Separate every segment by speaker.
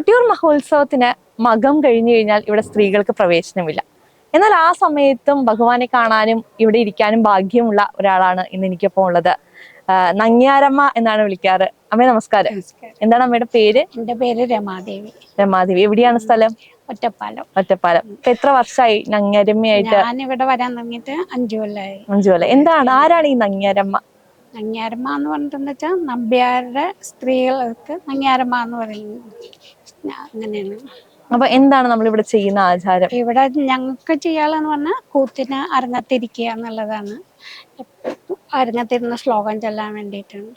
Speaker 1: കൊട്ടിയൂർ മഹോത്സവത്തിന് മകം കഴിഞ്ഞു കഴിഞ്ഞാൽ ഇവിടെ സ്ത്രീകൾക്ക് പ്രവേശനമില്ല. എന്നാൽ ആ സമയത്തും ഭഗവാനെ കാണാനും ഇവിടെ ഇരിക്കാനും ഭാഗ്യമുള്ള ഒരാളാണ് ഇന്ന് എനിക്കൊപ്പം ഉള്ളത്. നങ്ങിയാരമ്മ എന്നാണ് വിളിക്കാറ്. അമ്മേ നമസ്കാരം. എന്താണ് അമ്മയുടെ പേര്?
Speaker 2: എന്റെ പേര് രമാദേവി.
Speaker 1: രമാദേവി. എവിടെയാണ് സ്ഥലം?
Speaker 2: ഒറ്റപ്പാലം.
Speaker 1: ഒറ്റപ്പാലം. ഇപ്പൊ എത്ര വർഷമായി നങ്ങ്യാരമ്മയായിട്ട്?
Speaker 2: ഇവിടെ വരാൻ തുടങ്ങിയിട്ട് അഞ്ചു കൊല്ലായി.
Speaker 1: അഞ്ചു കൊല്ലം എന്താണ്? ആരാണ് ഈ നങ്ങ്യാരമ്മ?
Speaker 2: നങ്ങ്യാരമ്മ എന്ന് പറഞ്ഞിട്ടെന്ന് വെച്ചാൽ നമ്പ്യാരുടെ സ്ത്രീകൾക്ക് നങ്ങ്യാരമ്മ എന്ന് പറയുന്നത്. അങ്ങനെയാണ്.
Speaker 1: അപ്പൊ എന്താണ് നമ്മൾ ഇവിടെ ചെയ്യുന്ന ആചാരം?
Speaker 2: ഇവിടെ ഞങ്ങൾക്ക് ചെയ്യാന്ന് പറഞ്ഞാൽ കൂത്തിന് അരങ്ങത്തിരിക്കുക എന്നുള്ളതാണ്. അരങ്ങത്തിരുന്ന ശ്ലോകം ചൊല്ലാൻ വേണ്ടിയിട്ടാണ്.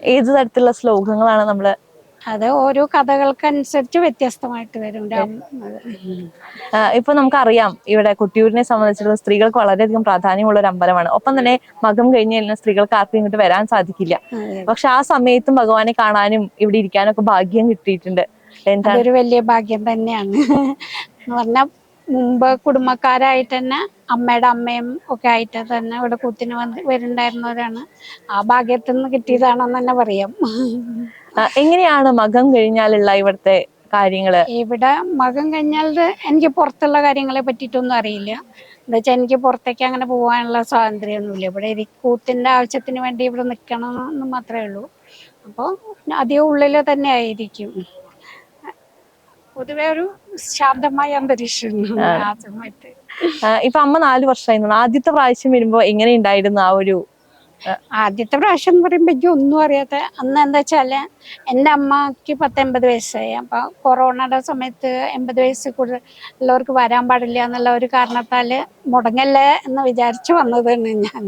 Speaker 1: ഏത് തരത്തിലുള്ള ശ്ലോകങ്ങളാണ് നമ്മൾ
Speaker 2: അത് ഓരോ കഥകൾക്കനുസരിച്ച് വ്യത്യസ്തമായിട്ട് വരും.
Speaker 1: ഇപ്പൊ നമുക്കറിയാം ഇവിടെ കുട്ടിയൂരിനെ സംബന്ധിച്ചിടത്തോളം സ്ത്രീകൾക്ക് വളരെയധികം പ്രാധാന്യമുള്ള ഒരു അമ്പലമാണ്. ഒപ്പം തന്നെ മകം കഴിഞ്ഞ് കഴിഞ്ഞാൽ സ്ത്രീകൾക്ക് ആർക്കും ഇങ്ങോട്ട് വരാൻ സാധിക്കില്ല. പക്ഷെ ആ സമയത്തും ഭഗവാനെ കാണാനും ഇവിടെ ഇരിക്കാനും ഒക്കെ ഭാഗ്യം കിട്ടിയിട്ടുണ്ട്.
Speaker 2: അതൊരു വലിയ ഭാഗ്യം തന്നെയാണ്. എന്ന് പറഞ്ഞാൽ മുമ്പ് കുടുംബക്കാരായിട്ട് തന്നെ അമ്മയുടെ അമ്മയും ഒക്കെ ആയിട്ട് തന്നെ ഇവിടെ കൂത്തിന് വന്ന് വരുന്നുണ്ടായിരുന്നവരാണ്. ആ ഭാഗ്യത്തിൽ നിന്ന് കിട്ടിയതാണെന്ന് തന്നെ പറയാം.
Speaker 1: എങ്ങനെയാണ് മകം കഴിഞ്ഞാലുള്ള ഇവിടുത്തെ കാര്യങ്ങൾ?
Speaker 2: ഇവിടെ മകൻ കഴിഞ്ഞാൽ എനിക്ക് പുറത്തുള്ള കാര്യങ്ങളെ പറ്റിയിട്ടൊന്നും അറിയില്ല. എന്താ വെച്ചാൽ എനിക്ക് പുറത്തേക്ക് അങ്ങനെ പോകാനുള്ള സ്വാതന്ത്ര്യമൊന്നുമില്ല. ഇവിടെ ഈ കൂത്തിന്റെ ആവശ്യത്തിന് വേണ്ടി ഇവിടെ നിൽക്കണം എന്ന് മാത്രമേ ഉള്ളൂ. അപ്പോൾ അധികം ഉള്ളിൽ തന്നെ ആയിരിക്കും. പൊതുവെ ഒരു ശാന്തമായ അന്തരീക്ഷം ആ. സമയത്ത്
Speaker 1: ആ, ഇപ്പൊ അമ്മ നാല് വർഷമായി ആദ്യത്തെ പ്രാവശ്യം വരുമ്പോ എങ്ങനെ ഉണ്ടായിരുന്നു ആ ഒരു
Speaker 2: ആദ്യത്തെ പ്രാവശ്യം എന്ന് പറയുമ്പോൾ ഒന്നും അറിയാത്ത അന്ന് എന്താ വെച്ചാൽ എന്റെ അമ്മയ്ക്ക് പത്തൊമ്പത് വയസ്സായി. അപ്പൊ കൊറോണയുടെ സമയത്ത് എൺപത് വയസ്സ് കൂടുതൽ ഉള്ളവർക്ക് വരാൻ പാടില്ല എന്നുള്ള ഒരു കാരണത്താൽ മുടങ്ങല്ലേ എന്ന് വിചാരിച്ചു വന്നതാണ് ഞാൻ.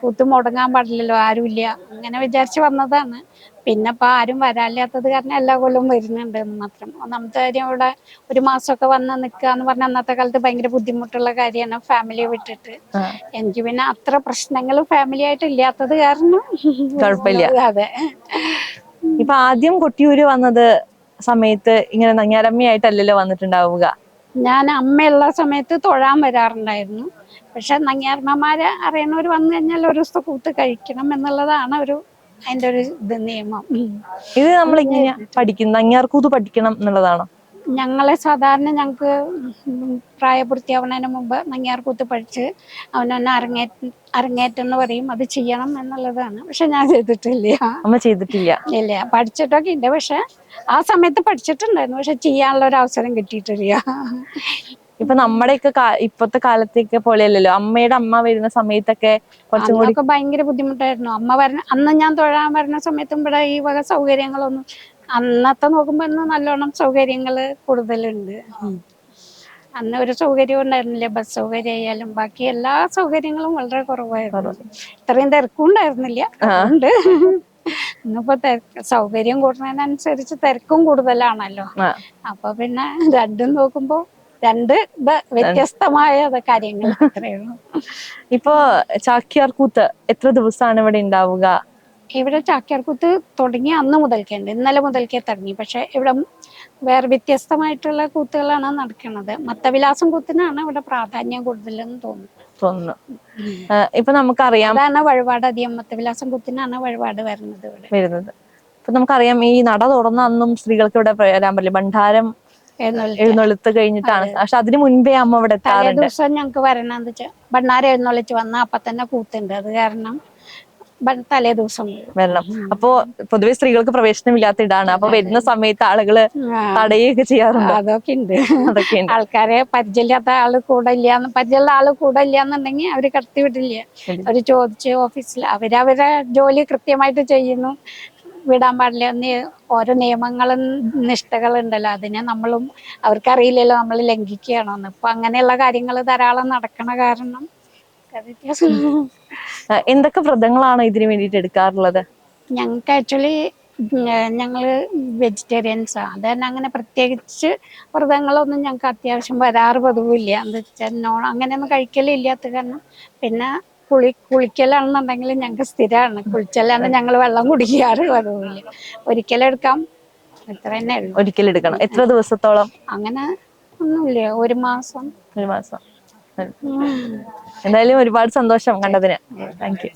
Speaker 2: കൂത്ത് മുടങ്ങാൻ പാടില്ലല്ലോ ആരുമില്ല. അങ്ങനെ വിചാരിച്ചു വന്നതാണ്. പിന്നെ ഇപ്പൊ ആരും വരാല്ലാത്തത് കാരണം എല്ലാ കൊല്ലവും വരുന്നുണ്ട് എന്ന് മാത്രം. ഒന്നാമത്തെ കാര്യം ഇവിടെ ഒരു മാസമൊക്കെ വന്ന് നിൽക്കുക എന്ന് പറഞ്ഞാൽ അന്നത്തെ കാലത്ത് ഭയങ്കര ബുദ്ധിമുട്ടുള്ള കാര്യമാണ് ഫാമിലിയെ വിട്ടിട്ട്. എനിക്ക് പിന്നെ അത്ര പ്രശ്നങ്ങൾ ഫാമിലി ആയിട്ട് ഇല്ലാത്തത് കാരണം. അതെ.
Speaker 1: ഇപ്പൊ ആദ്യം കൊട്ടിയൂര് വന്നത് സമയത്ത് ഇങ്ങനെ നങ്ങ്യാരമ്മയായിട്ടല്ലല്ലോ വന്നിട്ടുണ്ടാവുക.
Speaker 2: ഞാൻ അമ്മയുള്ള സമയത്ത് തൊഴാൻ വരാറുണ്ടായിരുന്നു. പക്ഷെ നങ്ങിയാർമ്മമാരെ അറിയണവർ വന്നു കഴിഞ്ഞാൽ ഒരു ദിവസത്തെ കൂത്ത് കഴിക്കണം എന്നുള്ളതാണ് ഒരു അതിന്റെ ഒരു ഇത് നിയമം.
Speaker 1: ഇത് നമ്മൾ ഇങ്ങനെ പഠിക്കും. കൂത്ത് പഠിക്കണം എന്നുള്ളതാണോ?
Speaker 2: ഞങ്ങളെ സാധാരണ ഞങ്ങൾക്ക് പ്രായപൂർത്തിയാവുന്നതിന് മുമ്പ് നങ്ങിയാർകൂത്ത് പഠിച്ച് അവനൊന്ന് അരങ്ങേറ്റ അരങ്ങേറ്റം എന്ന് പറയും. അത് ചെയ്യണം എന്നുള്ളതാണ്. പക്ഷെ ഞാൻ ചെയ്തിട്ടില്ല.
Speaker 1: അമ്മ ചെയ്തിട്ടില്ല.
Speaker 2: ഇല്ല. പഠിച്ചിട്ടൊക്കെ ഉണ്ട് പക്ഷെ ആ സമയത്ത് പഠിച്ചിട്ടുണ്ടായിരുന്നു. പക്ഷെ ചെയ്യാനുള്ള ഒരു അവസരം കിട്ടിയിട്ടില്ല.
Speaker 1: ഇപ്പൊ നമ്മുടെയൊക്കെ ഇപ്പോഴത്തെ ഇപ്പത്തെ കാലത്തേക്ക് പോലെയല്ലല്ലോ. അമ്മയുടെ അമ്മ വരുന്ന സമയത്തൊക്കെ കുറച്ചും കൂടി
Speaker 2: ഭയങ്കര ബുദ്ധിമുട്ടായിരുന്നു. അമ്മ വരുന്ന അന്ന് ഞാൻ തൊഴാൻ വരുന്ന സമയത്തും ഇവിടെ ഈ വക സൗകര്യങ്ങളൊന്നും അന്നത്തെ നോക്കുമ്പോ ഇന്ന് നല്ലോണം സൗകര്യങ്ങൾ കൂടുതലുണ്ട്. അന്ന് ഒരു സൗകര്യവും ഉണ്ടായിരുന്നില്ല. ബസ് സൗകര്യം ആയാലും ബാക്കി എല്ലാ സൗകര്യങ്ങളും വളരെ കുറവായിരുന്നു. ഇത്രയും തിരക്കും ഉണ്ടായിരുന്നില്ല. അതുകൊണ്ട് ഇന്നിപ്പോ തിരക്ക് സൗകര്യം കൂടുന്നതിനനുസരിച്ച് തിരക്കും കൂടുതലാണല്ലോ. അപ്പൊ പിന്നെ രണ്ടും നോക്കുമ്പോ രണ്ട് വ്യത്യസ്തമായ കാര്യങ്ങൾ അത്രയേ ഉള്ളൂ.
Speaker 1: ചാക്യാർ കൂത്ത് എത്ര ദിവസമാണ് ഇവിടെ ഉണ്ടാവുക?
Speaker 2: ഇവിടെ ചാക്യാർകൂത്ത് തുടങ്ങി അന്ന് മുതൽക്കേ ഉണ്ട്. ഇന്നലെ മുതൽക്കേ തുടങ്ങി. പക്ഷെ ഇവിടെ വേറെ വ്യത്യസ്തമായിട്ടുള്ള കൂത്തുകളാണ് നടക്കുന്നത്. മത്തവിലാസം കൂത്തിനാണ് ഇവിടെ പ്രാധാന്യം കൂടുതലെന്ന് തോന്നുന്നു.
Speaker 1: ഇപ്പൊ നമുക്കറിയാം
Speaker 2: അതാണ് വഴിപാട് അധികം മത്തവിലാസം കൂത്തിനാണ് വഴിപാട് വരുന്നത് ഇവിടെ.
Speaker 1: വരുന്നത്. ഇപ്പൊ നമുക്കറിയാം ഈ നട തുറന്ന അന്നും സ്ത്രീകൾക്ക് ഇവിടെ വരാൻ പറ്റില്ല ഭണ്ഡാരം എഴുന്നള്ളിത്ത് കഴിഞ്ഞിട്ടാണ്. പക്ഷെ അതിന് മുൻപേ അമ്മ ഇവിടെ
Speaker 2: ദിവസം ഞങ്ങൾക്ക് വരണമെന്ന് വെച്ചാൽ ഭണ്ണാരം എഴുന്നള്ളിച്ച് വന്ന അപ്പൊ തന്നെ കൂത്തുണ്ട്. അത് കാരണം തലേ ദിവസം വരും.
Speaker 1: വരണം. അപ്പോ പൊതുവെ സ്ത്രീകൾക്ക് പ്രവേശനമില്ലാത്ത ഇടാണ്. അപ്പൊ വരുന്ന സമയത്ത്
Speaker 2: ആളുകൾ
Speaker 1: തടയുകയൊക്കെ ചെയ്യാറുണ്ട്?
Speaker 2: അതൊക്കെ ഉണ്ട്.
Speaker 1: അതൊക്കെ
Speaker 2: ആൾക്കാരെ പരിചയമില്ലാത്ത ആൾ കൂടെ ഇല്ലാന്ന് പരിചയമുള്ള ആൾ കൂടെ ഇല്ലാന്നുണ്ടെങ്കിൽ അവർ കടത്തി വിടില്ല.
Speaker 1: ഇല്ല.
Speaker 2: അവർ ചോദിച്ച് ഓഫീസിൽ അവരവരെ ജോലി കൃത്യമായിട്ട് ചെയ്യുന്നു. വിടാൻ പാടില്ല. ഓരോ നിയമങ്ങളും നിഷ്ഠകളുണ്ടല്ലോ അതിനെ നമ്മളും അവർക്കറിയില്ലല്ലോ നമ്മൾ ലംഘിക്കുകയാണോന്ന് ഇപ്പൊ അങ്ങനെയുള്ള കാര്യങ്ങൾ ധാരാളം നടക്കണ കാരണം
Speaker 1: എന്തൊക്കെ വ്രതങ്ങളാണ് ഇതിനു വേണ്ടിട്ട് എടുക്കാറുള്ളത്?
Speaker 2: ഞങ്ങൾക്ക് ആക്ച്വലി ഞങ്ങൾ വെജിറ്റേറിയൻസ് അത് തന്നെ അങ്ങനെ പ്രത്യേകിച്ച് വ്രതങ്ങളൊന്നും ഞങ്ങൾക്ക് അത്യാവശ്യം വരാറ് പതിവില്ല. എന്താ വെച്ചാൽ നോൺ അങ്ങനെയൊന്നും കഴിക്കലില്ലാത്ത കാരണം പിന്നെ കുളി കുളിക്കലാണെന്നുണ്ടെങ്കിൽ ഞങ്ങൾക്ക് സ്ഥിരമാണ് കുളിച്ചല്ലാണ്ട് ഞങ്ങൾ വെള്ളം കുടിക്കാറ് പതിവില്ല. ഒരിക്കലെടുക്കാം എത്ര തന്നെ
Speaker 1: ഒരിക്കലെടുക്കണം എത്ര ദിവസത്തോളം?
Speaker 2: അങ്ങനെ ഒന്നുമില്ല. ഒരു മാസം.
Speaker 1: ഒരു മാസം. എന്തായാലും ഒരുപാട് സന്തോഷം കണ്ടതിന് താങ്ക് യു.